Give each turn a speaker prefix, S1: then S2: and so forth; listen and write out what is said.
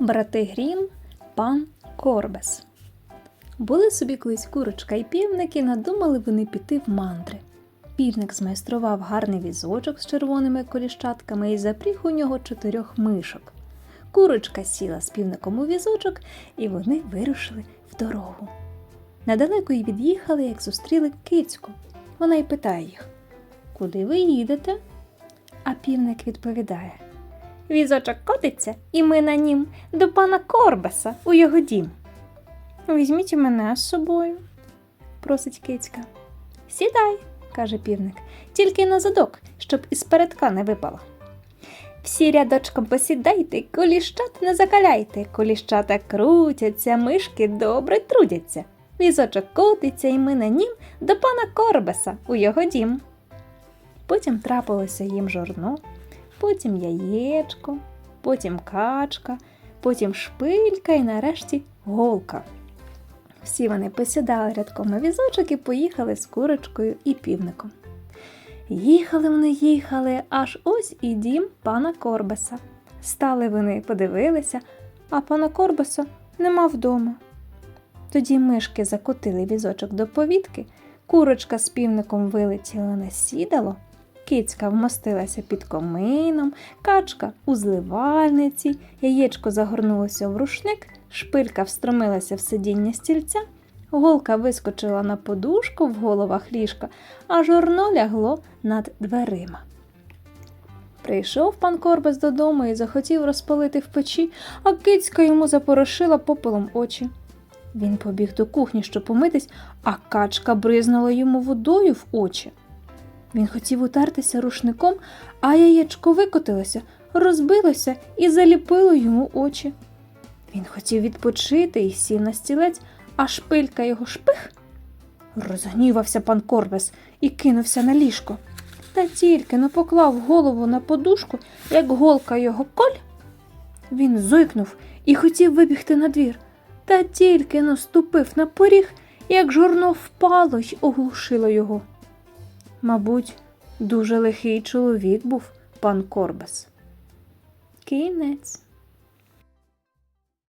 S1: Брати Грім, пан Корбес. Були собі колись курочка і півник, і надумали вони піти в мандри. Півник змайстрував гарний візочок з червоними коліщатками і запріг у нього чотирьох мишок. Курочка сіла з півником у візочок, і вони вирушили в дорогу. Недалеко й від'їхали, як зустріли кицьку. Вона й питає їх: Куди ви їдете? А півник відповідає: Візочок котиться, і ми на нім до пана Корбеса у його дім. Візьміть мене з собою, просить кицька. Сідай, каже півник, тільки на задок, щоб із передка не випало. Всі рядочком посідайте, коліщат не закаляйте, коліщата крутяться, мишки добре трудяться. Візочок котиться, і ми на нім до пана Корбеса у його дім. Потім трапилося їм жорно, потім яєчко, потім качка, потім шпилька і нарешті голка. Всі вони посідали рядком на візочок і поїхали з курочкою і півником. Їхали вони, їхали, аж ось і дім пана Корбеса. Стали вони, подивилися, а пана Корбеса нема вдома. Тоді мишки закотили візочок до повітки, курочка з півником вилетіла на сідало, кицька вмостилася під комином, качка у зливальниці, яєчко загорнулося в рушник, шпилька встромилася в сидіння стільця, голка вискочила на подушку в головах ліжка, а жорно лягло над дверима. Прийшов пан Корбес додому і захотів розпалити в печі, а кицька йому запорошила попелом очі. Він побіг до кухні, щоб помитись, а качка бризнула йому водою в очі. Він хотів утертися рушником, а яєчко викотилося, розбилося і заліпило йому очі. Він хотів відпочити і сів на стілець, а шпилька його шпих. Розгнівався пан Корбес і кинувся на ліжко. Та тільки но поклав голову на подушку, як голка його коль. Він зойкнув і хотів вибігти на двір. Та тільки наступив на поріг, як жорно впало й оглушило його. Мабуть, дуже лихий чоловік був пан Корбес. Кінець.